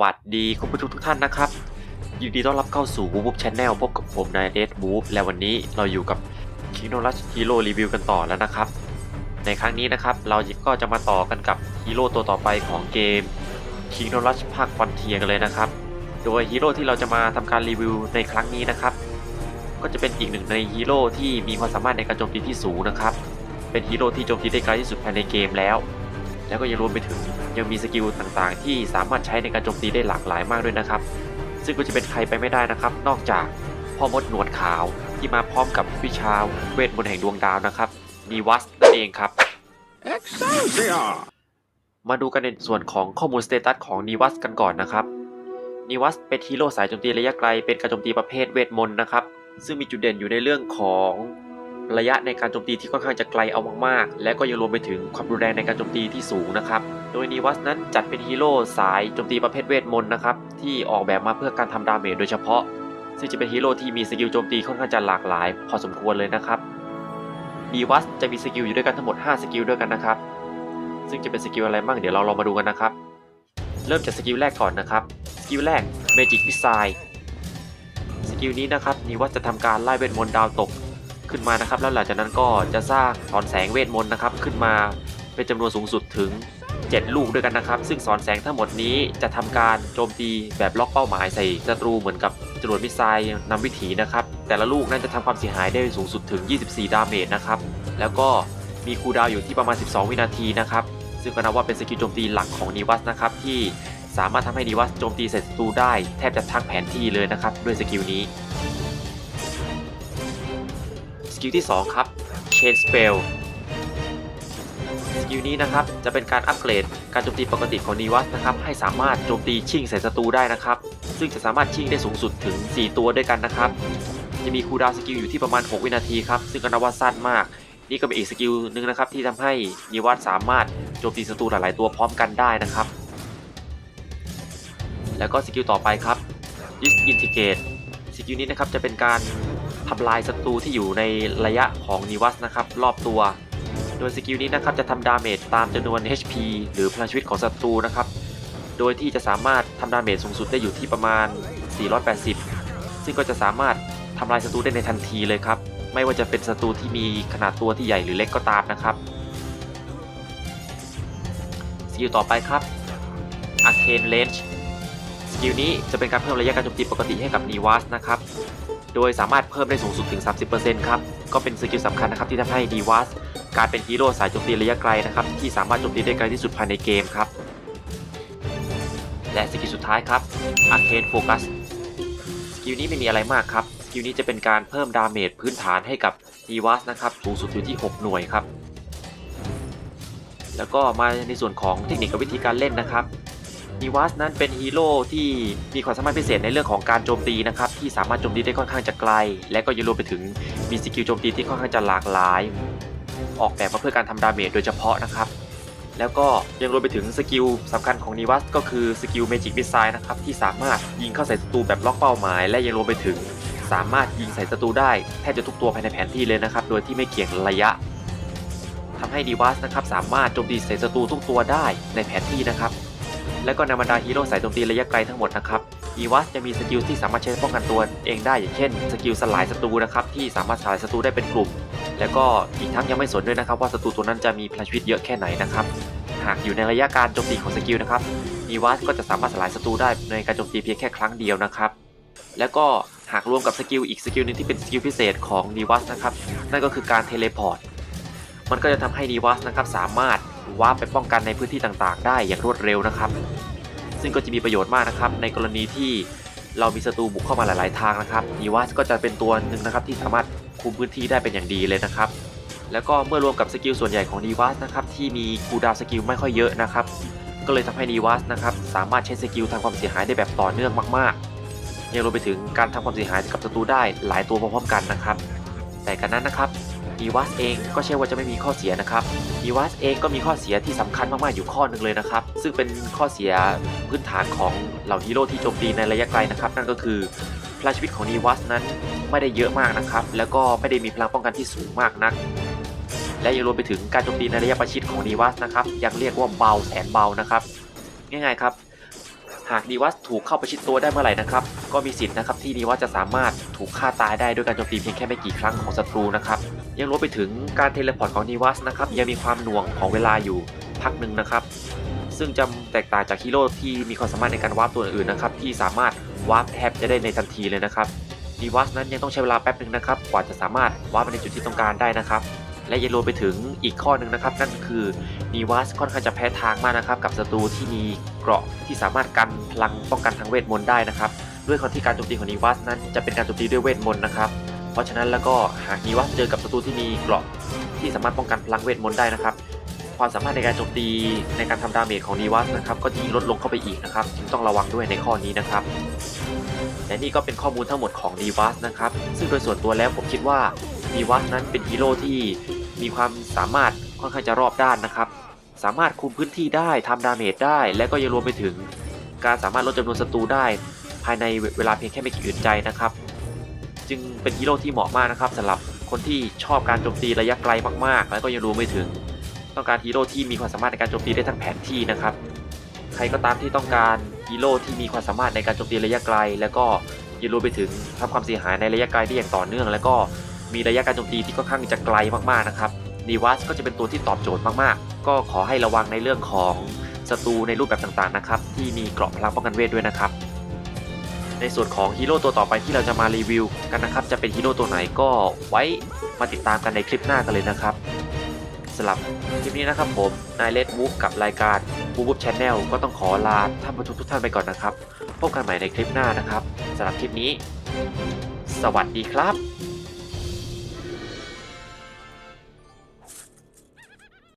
วัสดีคุณผู้ชมทุกท่านนะครับ ยินดีต้อนรับเข้าสู่บูบูชแนลพบกับผมนายเดสบูฟและวันนี้เราอยู่กับ คิโนรัชฮีโร่รีวิวกันต่อแล้วนะครับ ในครั้งนี้นะครับ เราก็จะมาต่อกันกับฮีโร่ตัวต่อไปของเกมคิโนรัชภาคฟอนเทียกันเลยนะครับ โดยฮีโร่ที่เราจะมาทำการรีวิวในครั้งนี้นะครับ ก็จะเป็นอีกหนึ่งในฮีโร่ที่มีความสามารถในการโจมตีที่สูงนะครับ เป็นฮีโร่ที่โจมตีได้ไกลที่สุดภายในเกมแล้ว แล้วก็ยังรวมไปถึงยังมีสกิลต่างๆ ที่สามารถใช้ในการโจมตีได้หลากหลายมากด้วยนะครับ ซึ่งก็จะเป็นใครไปไม่ได้นะครับ นอกจากพ่อมดหนวดขาวที่มาพร้อมกับวิชาเวทมนต์แห่งดวงดาวนะครับนีวัสนั่นเองครับ Excelsior! มาดูกันในส่วนของข้อมูลสเตตัสของนีวัสกันก่อนนะครับนีวัสเป็นฮีโร่สายโจมตีระยะไกลเป็นการโจมตีประเภทเวทมนต์นะครับ ซึ่งมีจุดเด่นอยู่ในเรื่องของ ระยะในการโจมตีที่ค่อนข้างจะไกลเอามากๆ และก็ยังรวมไปถึงความรุนแรงในการโจมตีที่สูงนะครับ โดยนีวัสนั้นจัดเป็นฮีโร่สายโจมตีประเภทเวทมนต์นะครับที่ออกแบบมาเพื่อการทำดาเมจโดยเฉพาะ ซึ่งจะเป็นฮีโร่ที่มีสกิลโจมตีค่อนข้างจะหลากหลาย พอสมควรเลยนะครับนีวัสจะมีสกิลอยู่ด้วยกันทั้งหมด 5 สกิลด้วยกันนะครับ ซึ่งจะเป็นสกิลอะไรบ้างเดี๋ยวเราลองมาดูกันนะครับ เริ่มจากสกิลแรกก่อนนะครับ สกิลแรก Magic Missile สกิลนี้นะครับนิวัตจะทำการไล่เวทมนต์ดาวตก ขึ้นมานะครับ แล้วหลังจากนั้นก็จะสร้างสอนแสงเวทมนต์นะครับ ขึ้นมาเป็นจำนวนสูงสุดถึง 7 ลูกด้วยกันนะครับ ซึ่งสอนแสงทั้งหมดนี้จะทำการโจมตีแบบล็อกเป้าหมายใส่ศัตรูเหมือนกับจรวดมิสไซล์นำวิถีนะครับ แต่ละลูกนั้นจะทำความเสียหายได้สูงสุดถึง 24 ดาเมจนะครับ แล้วก็มีคูดาวอยู่ที่ประมาณ 12 วินาทีนะครับ ซึ่งก็นับว่าเป็นสกิลโจมตีหลักของนิวัสนะครับที่สามารถทำให้นิวัสโจมตีใส่ศัตรูได้แทบจะทั้งแผนที่เลยนะครับด้วยสกิลนี้ กิลที่ 2 ครับ Chain Spell สกิลนี้นะครับจะเป็นการอัปเกรดการโจมตีปกติของนิวัสนะครับให้สามารถโจมตีชิงใส่ศัตรูได้นะครับ ซึ่งจะสามารถชิงได้สูงสุดถึง 4 ตัวด้วยกันนะครับ จะมีคูลดาวสกิลอยู่ที่ประมาณ 6 วินาทีครับ ซึ่งก็นับว่าสั้นมาก นี่ก็เป็นอีกสกิลหนึ่งนะครับที่ทำให้นิวัตสามารถโจมตีศัตรูหลายๆตัวพร้อมกันได้นะครับ แล้วก็สกิลต่อไปครับ Disintegrate สกิลนี้นะครับจะเป็นการ ทำลายศัตรูที่อยู่ในระยะของนิวัสนะครับรอบตัว โดยสกิลนี้นะครับจะทำดาเมจตามจำนวน HP หรือพลังชีวิตของศัตรูนะครับ โดยที่จะสามารถทำดาเมจสูงสุดได้อยู่ที่ประมาณ 480 ซึ่งก็จะสามารถทำลายศัตรูได้ในทันทีเลยครับ ไม่ว่าจะเป็นศัตรูที่มีขนาดตัวที่ใหญ่หรือเล็กก็ตามนะครับสกิลต่อไปครับ Arcane Range สกิลนี้จะเป็นการเพิ่มระยะการโจมตีปกติให้กับนีวัสนะครับ โดยสามารถเพิ่มได้สูงสุดถึง 30%ครับ ก็เป็นสกิลสำคัญนะครับที่ทำให้นีวัสกลายเป็นฮีโร่สายโจมตีระยะไกลนะครับที่สามารถโจมตีได้ไกลที่สุดภายในเกมครับ และสกิลสุดท้ายครับ Arcane Focus สกิลนี้ไม่มีอะไรมากครับสกิลนี้จะเป็นการเพิ่มดาเมจพื้นฐานให้กับนีวัสนะครับสูงสุดอยู่ที่ 6 หน่วยครับ แล้วก็มาในส่วนของเทคนิคกับวิธีการเล่นนะครับนีวัสนั้นเป็นฮีโร่ที่มีความสามารถพิเศษในเรื่องของการโจมตีนะครับ ที่สามารถโจมตีได้ค่อนข้างจะไกล และก็ยังรวมไปถึงมีสกิลโจมตีที่ค่อนข้างจะหลากหลาย ออกแบบมาเพื่อการทำดาเมจโดยเฉพาะนะครับ แล้วก็ยังรวมไปถึงสกิลสำคัญของนิวัสก็คือสกิลเมจิกมิสไซล์นะครับที่สามารถยิงเข้าใส่ศัตรูแบบล็อกเป้าหมาย และยังรวมไปถึงสามารถยิงใส่ศัตรูได้แทบจะทุกตัวภายในแผนที่เลยนะครับ โดยที่ไม่เกี่ยงระยะทำให้นิวัสนะครับสามารถโจมตีใส่ศัตรูทุกตัวได้ในแผนที่นะครับ และก็ในบรรดาฮีโร่สายโจมตีระยะไกลทั้งหมดนะครับ นิวัสจะมีสกิลที่สามารถใช้ป้องกันตัวเองได้อย่างเช่นสกิลสลายศัตรูนะครับที่สามารถสลายศัตรูได้เป็นกลุ่ม แล้วก็อีกทั้งยังไม่สนด้วยนะครับว่าศัตรูตัวนั้นจะมีพลังชีวิตเยอะแค่ไหนนะครับหากอยู่ในระยะการโจมตีของสกิลนะครับนีวัสก็จะสามารถสลายศัตรูได้ในการโจมตีเพียงแค่ครั้งเดียวนะครับแล้วก็หากรวมกับสกิลอีกสกิลหนึงที่เป็นสกิลพิเศษของนีวัสนะครับนั่นก็คือการเทเลพอร์ตมันก็จะทำให้นีวัสนะครับสามารถวาร์ปไปป้องกันในพื้นที่ต่างๆ ได้อย่างรวดเร็วนะครับ ซึ่งก็จะมีประโยชน์มากนะครับ ในกรณีที่เรามีศัตรูบุกเข้ามาหลาย ๆ ทางนะครับนีวัสก็จะเป็นตัวหนึ่งนะครับที่สามารถคุมพื้นที่ได้เป็นอย่างดีเลยนะครับ แล้วก็เมื่อรวมกับสกิลส่วนใหญ่ของดีวัสนะครับที่มีคูดาวสกิลไม่ค่อยเยอะนะครับ ก็เลยทำให้ดีวัสนะครับสามารถใช้สกิลทำความเสียหายได้แบบต่อเนื่องมาก ๆ ยังรวมไปถึงการทำความเสียหายกับศัตรูได้หลายตัวพร้อมๆกันนะครับ แต่กันนั้นนะครับ ดีวัสเองก็ใช่ว่าจะไม่มีข้อเสียนะครับดีวัสเองก็มีข้อเสียที่สำคัญมากๆอยู่ข้อหนึ่งเลยนะครับ ซึ่งเป็นข้อเสียพื้นฐานของเหล่าฮีโร่ที่โจมตีในระยะไกลนะครับ นั่นก็คือพลังชีวิตของดีวัสนั้นไม่ได้เยอะมากนะครับ แล้วก็ไม่ได้มีพลังป้องกันที่สูงมากนัก และยังรวมไปถึงการโจมตีในระยะประชิดของนีวัสนะครับ ยังเรียกว่าเบาแสนเบานะครับ ง่ายๆครับ หากดีวัสถูกเข้าประชิดตัวได้เมื่อไหร่นะครับ ก็มีสิทธิ์นะครับที่ดีวัสจะสามารถถูกฆ่าตายได้ด้วยการโจมตีเพียงแค่ไม่กี่ครั้งของศัตรูนะครับ ยังรวมไปถึงการเทเลพอร์ตของดีวัสนะครับยังมีความหน่วงของเวลาอยู่พักหนึ่งนะครับ ซึ่งจะแตกต่างจากฮีโร่ที่มีความสามารถในการวาร์ปตัวอื่นๆนะครับที่สามารถวาร์ปแทบจะได้ในทันทีเลยนะครับดีวัสนั้นยังต้องใช้เวลาแป๊บหนึ่งนะครับกว่าจะสามารถวาร์ปไปในจุดที่ต้องการได้นะครับ และยังรวมไปถึงอีกข้อหนึ่งนะครับ นั่นก็คือนีวัสค่อนข้างจะแพ้ทางมากนะครับ กับศัตรูที่มีเกราะที่สามารถกันพลังป้องกันทางเวทมนต์ได้นะครับ ด้วยความที่การโจมตีของนีวัสนั้นจะเป็นการโจมตีด้วยเวทมนต์นะครับ เพราะฉะนั้นแล้วก็หากนีวัสเจอกับศัตรูที่มีเกราะที่สามารถป้องกันพลังเวทมนต์ได้นะครับความสามารถในการโจมตีในการทำดาเมจของนีวัสนะครับก็ยิ่งลดลงเข้าไปอีกนะครับจึงต้องระวังด้วยในข้อนี้นะครับและนี่ก็เป็นข้อมูลทั้งหมดของดีวัสนะครับซึ่งโดยส่วนตัวแล้วผมคิดว่า ดีวัสนั้นเป็นฮีโร่ที่มีความสามารถค่อนข้างจะรอบด้านนะครับ สามารถคุมพื้นที่ได้ทำดาเมจได้ และก็ยังรวมไปถึงการสามารถลดจำนวนศัตรูได้ ภายในเวลาเพียงแค่ไม่กี่อึดใจนะครับ จึงเป็นฮีโร่ที่เหมาะมากนะครับสำหรับคนที่ชอบการโจมตีระยะไกลมากๆ แล้วก็ยังรวมไปถึงต้องการฮีโร่ที่มีความสามารถในการโจมตีได้ทั้งแผนที่นะครับ ใครก็ตามที่ต้องการฮีโร่ที่มีความสามารถในการโจมตีระยะไกล แล้วก็ยังรวมไปถึงทำความเสียหายในระยะไกลได้อย่างต่อเนื่อง แล้วก็ มีระยะการโจมตีที่ค่อนข้างจะไกลมากๆนะครับดีวัสก็จะเป็นตัวที่ตอบโจทย์มากๆ ก็ขอให้ระวังในเรื่องของศัตรูในรูปแบบต่างๆนะครับที่มีเกราะพลังป้องกันเวทด้วยนะครับ ในส่วนของฮีโร่ตัวต่อไปที่เราจะมารีวิวกันนะครับจะเป็นฮีโร่ตัวไหนก็ไว้มาติดตามกันในคลิปหน้ากันเลยนะครับสำหรับคลิปนี้นะครับผมนายเลดวูฟกับรายการวูฟวูฟชแนลก็ต้องขอลาท่านผู้ชมทุกท่านไปก่อนนะครับ พบกันใหม่ในคลิปหน้านะครับสำหรับคลิปนี้ สวัสดีครับ